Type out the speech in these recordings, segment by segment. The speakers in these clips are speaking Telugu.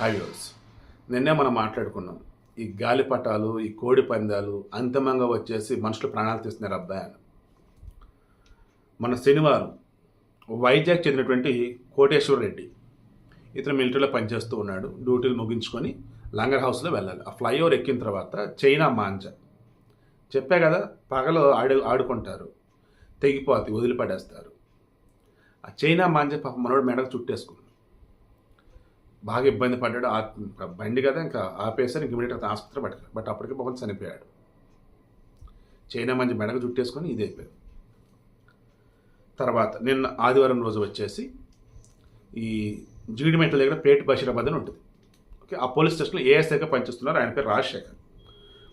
హైవేస్ నిన్నే మనం మాట్లాడుకున్నాం. ఈ గాలిపటాలు ఈ కోడి పందాలు అంతిమంగా వచ్చేసి మనుషులు ప్రాణాలు తీస్తున్నారు అబ్బాయి అని. మన శనివారం వైజాగ్ చెందినటువంటి కోటేశ్వర రెడ్డి ఇతను మిలిటరీలో పనిచేస్తూ ఉన్నాడు. డ్యూటీలు ముగించుకొని లంగర్ హౌస్లో వెళ్ళాలి. ఆ ఫ్లైఓవర్ ఎక్కిన తర్వాత చైనా మాంజ. చెప్పా కదా పగలు ఆడు ఆడుకుంటారు. తెగిపోతే వదిలిపడేస్తారు. ఆ చైనా మాంజ పాప మనోడు మెడకు చుట్టేసుకుంది. బాగా ఇబ్బంది పడ్డాడు ఆ బండి కదా ఇంకా ఆపేసారు ఇంక ఇమీడియట్ ఆసుపత్రి పట్టారు బట్ అప్పటికే పాపం చనిపోయాడు. చైనా మంచి మెడకు చుట్టేసుకొని ఇది అయిపోయాడు తర్వాత నిన్న ఆదివారం రోజు వచ్చేసి ఈ జీడిమెంట్ల దగ్గర పేట బషీరాబాద్ అని ఉంటుంది. ఓకే ఆ పోలీస్ స్టేషన్లో ఏఎస్ఐగా పనిచేస్తున్నారు ఆయన పేరు రాజశేఖర్.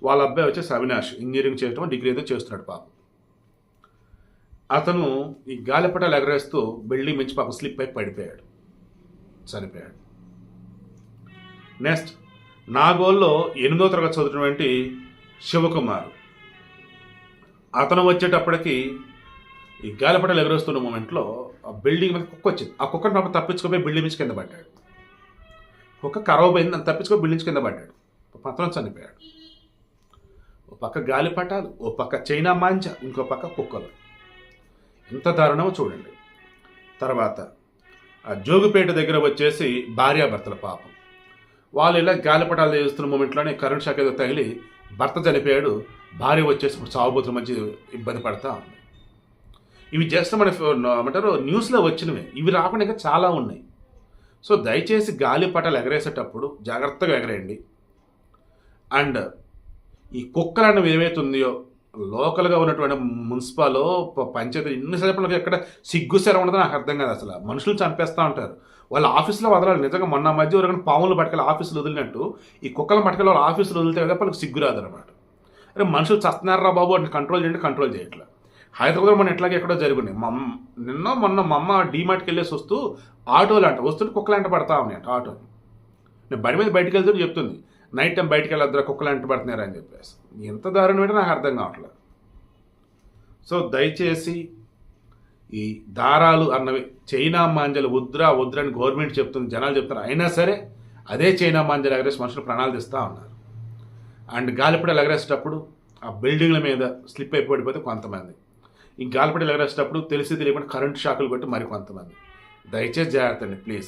వాళ్ళ అబ్బాయి వచ్చేసి అవినాష్ ఇంజనీరింగ్ చేయడం డిగ్రీ ఏదో చేస్తున్నాడు పాపం. అతను ఈ గాలిపటాలు ఎగరేస్తూ బిల్డింగ్ మించి పాపం స్లిప్ అయి పడిపోయాడు. చనిపోయాడు. నెక్స్ట్ నాగోల్లో ఎనిమిదో తరగతి చదువుతున్నటువంటి శివకుమార్. అతను వచ్చేటప్పటికి ఈ గాలిపటాలు ఎగరేస్తున్న మూమెంట్లో ఆ బిల్డింగ్ మీద కుక్క వచ్చింది. ఆ కుక్కని పాప తప్పించుకోపోయి బిల్డింగ్ నుంచి కింద పడ్డాడు. కుక్క కరవ పోయింది అని తప్పించుకొని బిల్డింగ్ కింద పడ్డాడు. పత్రం చనిపోయాడు. ఓ పక్క గాలిపటాలు ఓ పక్క చైనా మాంజ ఇంకో పక్క కుక్కలు. ఎంత దారుణమో చూడండి. తర్వాత ఆ జోగుపేట దగ్గర వచ్చేసి భార్యాభర్తల పాపం. వాళ్ళు ఇలా గాలిపటాలు చేస్తున్న మూమెంట్లోనే కరెంట్ షాక్ ఏదో తగిలి భర్త చనిపోయాడు భార్య వచ్చేసి ఇప్పుడు సాగుబోతులు మంచి ఇబ్బంది పడతా ఉంది. ఇవి జస్ట్ మన ఏమంటారు న్యూస్లో వచ్చినవి. ఇవి రాకుండా ఇంకా చాలా ఉన్నాయి. సో దయచేసి గాలిపటాలు ఎగరేసేటప్పుడు జాగ్రత్తగా ఎగరేయండి. అండ్ ఈ కుక్కలను ఏమైతే ఉందో లోకల్గా ఉన్నటువంటి మున్సిపాలో ప- పంచాయతీ ఇన్నిసేపు ఎక్కడ సిగ్గు సెర ఉండదో నాకు అర్థం కాదు అసలు. మనుషులు చంపేస్తూ ఉంటారు. వాళ్ళ ఆఫీస్లో వదలాలి. నిజంగా మొన్న మధ్య వరకు పాములు పట్టుకెళ్ళి ఆఫీసులు వదిలినట్టు ఈ కుక్కలు పట్టుకెళ్ళి వాళ్ళ ఆఫీసులు వదిలితే కదా వాళ్ళకి సిగ్గురాదు అనమాట అరే మనుషులు చస్తున్నారా బాబు? అంటే కంట్రోల్ చేయండి కంట్రోల్ చేయట్లా. హైదరాబాద్ మన ఎట్లాగే ఎక్కడో జరుగున్నాయి మా నిన్న మొన్న మా అమ్మ డీమార్ట్కి వెళ్ళేసి వస్తూ ఆటోలు అంట వస్తుంటే కుక్కలు అంట పడతా ఉన్నాయంట అంట ఆటో. నేను బడి మీద బయటికి వెళ్తుంటే చెప్తుంది నైట్ టైం బయటికి వెళ్ళొద్దురా కుక్కలు అంట పడుతున్నారు? అని చెప్పేసి. ఎంత దారుణం ఏంటో నాకు అర్థం కావట్లేదు. సో దయచేసి ఈ దారాలు అన్నవి చైనా మాంజలు ఉద్ర అని గవర్నమెంట్ చెప్తుంది జనాలు చెప్తారు. అయినా సరే అదే చైనా మాంజలు ఎగరేసి మనుషులు ప్రాణాలు తీస్తూ ఉన్నారు. అండ్ గాలిపడలు ఎగరేసేటప్పుడు ఆ బిల్డింగ్ల మీద స్లిప్ అయిపోయిపోతే కొంతమంది. ఈ గాలిపడలు ఎగరేసేటప్పుడు తెలిసి తెలియకుండా కరెంట్ షాకులు కొట్టి మరి కొంతమంది. దయచేసి జాగ్రత్త అండి ప్లీజ్.